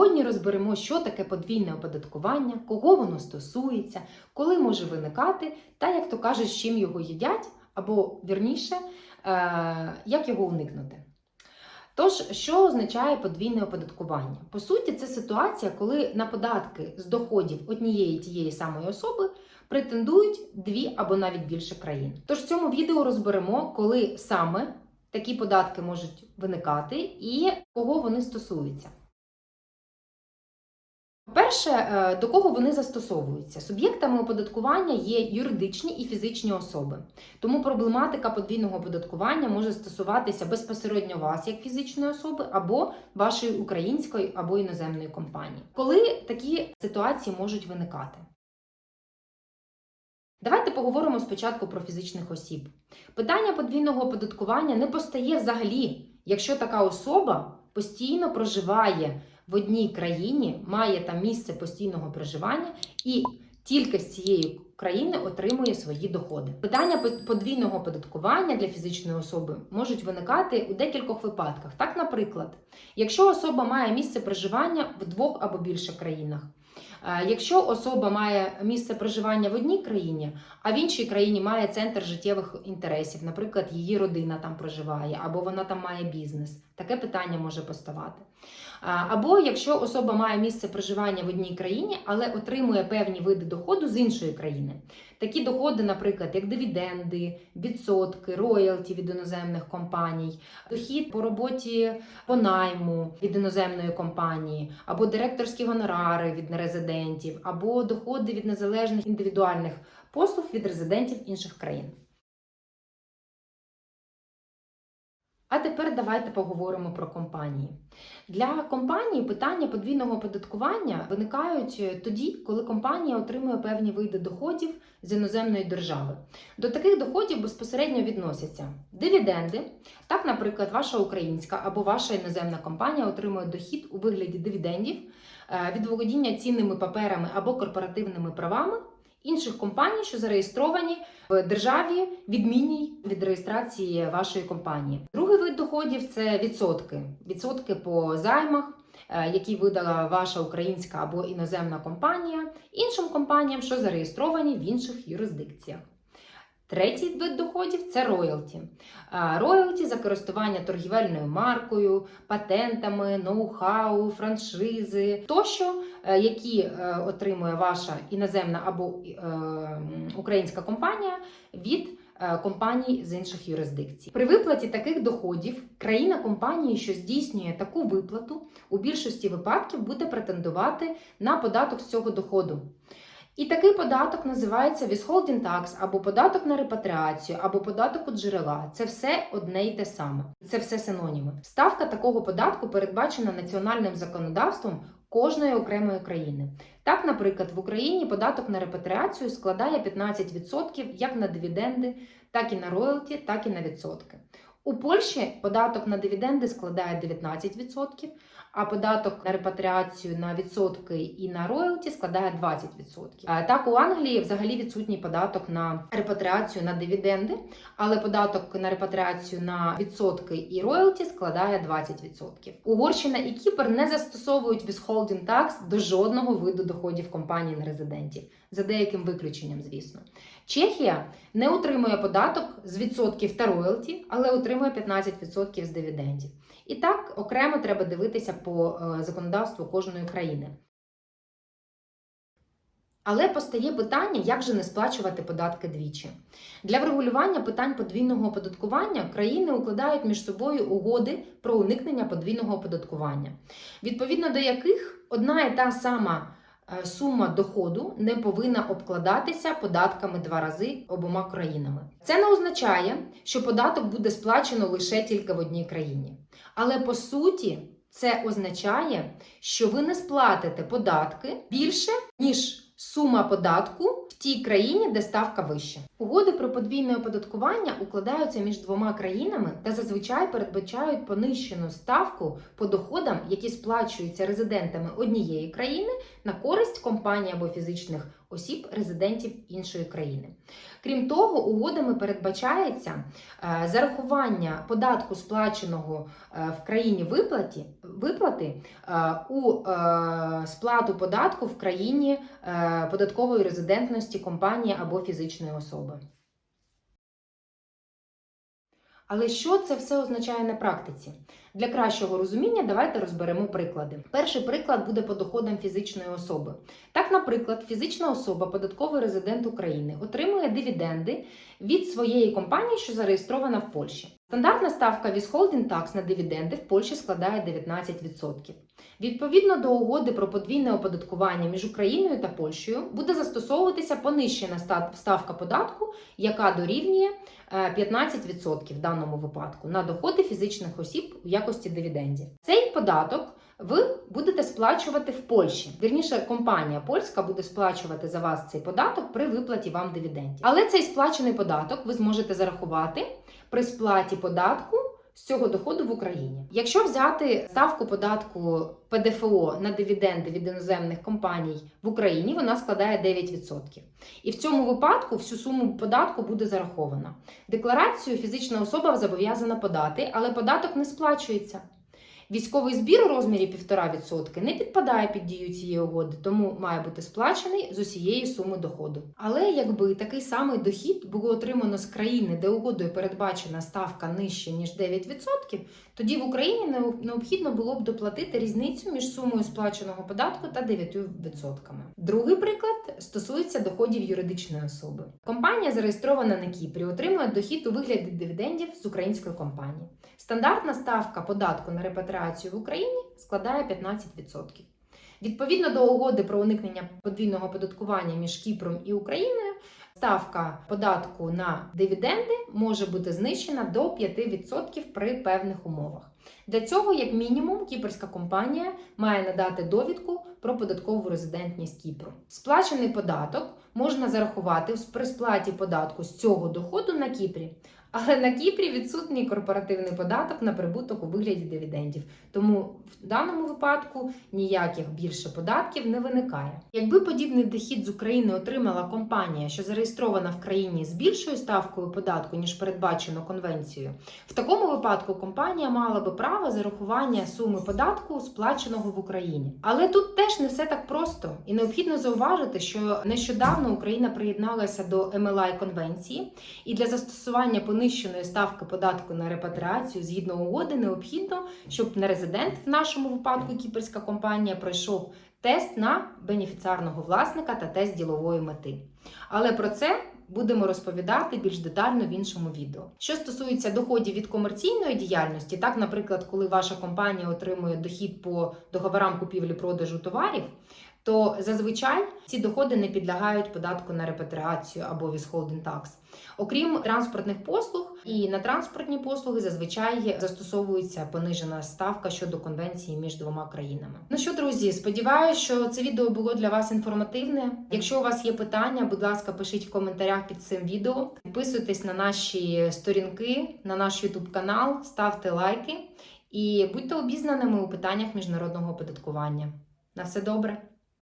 Сьогодні розберемо, що таке подвійне оподаткування, кого воно стосується, коли може виникати, та як то кажуть, з чим його їдять, або вірніше, е, як його уникнути. Тож, що означає подвійне оподаткування? По суті, це ситуація, коли на податки з доходів однієї тієї самої особи претендують дві або навіть більше країн. Тож в цьому відео розберемо, коли саме такі податки можуть виникати і кого вони стосуються. Перше, е, до кого вони застосовуються? Суб'єктами оподаткування є юридичні і фізичні особи. Тому проблематика подвійного оподаткування може стосуватися безпосередньо вас як фізичної особи, або вашої української або іноземної компанії. Коли такі ситуації можуть виникати? Давайте поговоримо спочатку про фізичних осіб. Питання подвійного оподаткування не постає взагалі, якщо така особа постійно проживає в одній країні, має там місце постійного проживання і тільки з цієї країни отримує свої доходи. Питання подвійного оподаткування для фізичної особи можуть виникати у декількох випадках. Так, наприклад, якщо особа має місце проживання в двох або більше країнах. Е, Якщо особа має місце проживання в одній країні, а в іншій країні має центр життєвих інтересів, наприклад, її родина там проживає, або вона там має бізнес, таке питання може поставати. Або якщо особа має місце проживання в одній країні, але отримує певні види доходу з іншої країни. Такі доходи, наприклад, як дивіденди, відсотки, роялті від іноземних компаній, дохід по роботі по найму від іноземної компанії, або директорські гонорари від нерезидентів, або доходи від незалежних індивідуальних послуг від резидентів інших країн. А тепер давайте поговоримо про компанії. Для компанії питання подвійного оподаткування виникають е, тоді, коли компанія отримує певні види доходів з іноземної держави. До таких доходів безпосередньо відносяться дивіденди. Так, наприклад, ваша українська або ваша іноземна компанія отримує дохід у вигляді дивідендів е, від володіння цінними паперами або корпоративними правами інших компаній, що зареєстровані в державі, відмінній від реєстрації вашої компанії. Другий вид доходів це відсотки. Відсотки по займах, е, які видала ваша українська або іноземна компанія, іншим компаніям, що зареєстровані в інших юрисдикціях. Третій вид доходів це роялті. Е, Роялті за користування торгівельною маркою, патентами, ноу-хау, франшизи тощо, які е, отримує ваша іноземна або е, українська компанія від е, компаній з інших юрисдикцій. При виплаті таких доходів країна компанії, що здійснює таку виплату, у більшості випадків буде претендувати на податок з цього доходу. І такий податок називається withholding tax, або податок на репатріацію, або податок у джерела. Це все одне й те саме. Це все синоніми. Ставка такого податку передбачена національним законодавством кожної окремої країни. Так, наприклад, в Україні податок на репатріацію складає 15% як на дивіденди, так і на роялті, так і на відсотки. У Польщі податок на дивіденди складає 19%, а податок на репатріацію на відсотки і на роялті складає 20%. А Так, у Англії взагалі відсутній податок на репатріацію на дивіденди, але податок на репатріацію на відсотки і роялті складає 20%. Угорщина і Кіпр не застосовують withholding tax до жодного виду доходів компаній нерезидентів, за деяким виключенням, звісно. Чехія не отримує податок з відсотків та роялті, але отримує 15% з дивідендів. І так окремо треба дивитися по е, законодавству кожної країни. Але постає питання, як же не сплачувати податки двічі. Для врегулювання питань подвійного оподаткування країни укладають між собою угоди про уникнення подвійного оподаткування, відповідно до яких одна і та сама сума доходу не повинна обкладатися податками два рази обома країнами. Це не означає, що податок буде сплачено лише тільки в одній країні. Але по суті, це означає, що ви не сплатите податки більше, ніж сума податку в тій країні, де ставка вища. Угоди про подвійне оподаткування укладаються між двома країнами та зазвичай передбачають понищену ставку по доходам, які сплачуються резидентами однієї країни на користь компаній або фізичних осіб резидентів іншої країни. Крім того, угодами передбачається е, зарахування податку, сплаченого е, в країні виплаті, виплати е, у сплату податку в країні податкової резидентності компанії або фізичної особи. Але що це все означає на практиці? Для кращого розуміння давайте розберемо приклади. Перший приклад буде по доходам фізичної особи. Так, наприклад, фізична особа, податковий резидент України, отримує дивіденди від своєї компанії, що зареєстрована в Польщі. Стандартна ставка withholding tax на дивіденди в Польщі складає 19%. Відповідно до угоди про подвійне оподаткування між Україною та Польщею буде застосовуватися понищена ставка податку, яка дорівнює е, 15% в даному випадку на доходи фізичних осіб якості дивідендів. Цей податок ви будете сплачувати в Польщі. Вірніше, компанія польська буде сплачувати за вас цей податок при виплаті вам дивідендів. Але цей сплачений податок ви зможете зарахувати при сплаті податку з цього доходу в Україні. Якщо взяти ставку податку ПДФО на дивіденди від іноземних компаній в Україні, вона складає 9%. І в цьому випадку всю суму податку буде зарахована. Декларацію фізична особа зобов'язана подати, але податок не сплачується. Військовий збір у розмірі 1,5% не підпадає під дію цієї угоди, тому має бути сплачений з усієї суми доходу. Але якби такий самий дохід було отримано з країни, де угодою передбачена ставка нижче ніж 9%, тоді в Україні необхідно було б доплатити різницю між сумою сплаченого податку та 9%. Другий приклад стосується доходів юридичної особи. Компанія зареєстрована на Кіпрі, отримує дохід у вигляді дивідендів з української компанії. Стандартна ставка податку на репатріацію в Україні складає 15%. Відповідно до угоди про уникнення подвійного оподаткування між Кіпром і Україною, ставка податку на дивіденди може бути знищена до 5% при певних умовах. Для цього, як мінімум, кіпрська компанія має надати довідку про податкову резидентність Кіпру. Сплачений податок можна зарахувати при сплаті податку з цього доходу на Кіпрі. Але на Кіпрі відсутній корпоративний податок на прибуток у вигляді дивідендів. Тому в даному випадку ніяких більше податків не виникає. Якби подібний дохід з України отримала компанія, що зареєстрована в країні з більшою ставкою податку, ніж передбачено конвенцією, в такому випадку компанія мала би право зарахування суми податку, сплаченого в Україні. Але тут теж не все так просто, і необхідно зауважити, що нещодавно Україна приєдналася до МЛА конвенції, і для застосування понищеної ставки податку на репатріацію згідно угоди необхідно, щоб нерезидент, в нашому випадку кіпрська компанія, пройшов тест на бенефіціарного власника та тест ділової мети. Але про це будемо розповідати більш детально в іншому відео. Що стосується доходів від комерційної діяльності, так, наприклад, коли ваша компанія отримує дохід по договорам купівлі-продажу товарів. То зазвичай ці доходи не підлягають податку на репатріацію або withholding tax. Окрім транспортних послуг, і на транспортні послуги зазвичай застосовується понижена ставка щодо конвенції між двома країнами. Ну що, друзі, сподіваюся, що це відео було для вас інформативне. Якщо у вас є питання, будь ласка, пишіть в коментарях під цим відео. Підписуйтесь на наші сторінки, на наш YouTube канал, ставте лайки і будьте обізнаними у питаннях міжнародного оподаткування. На все добре!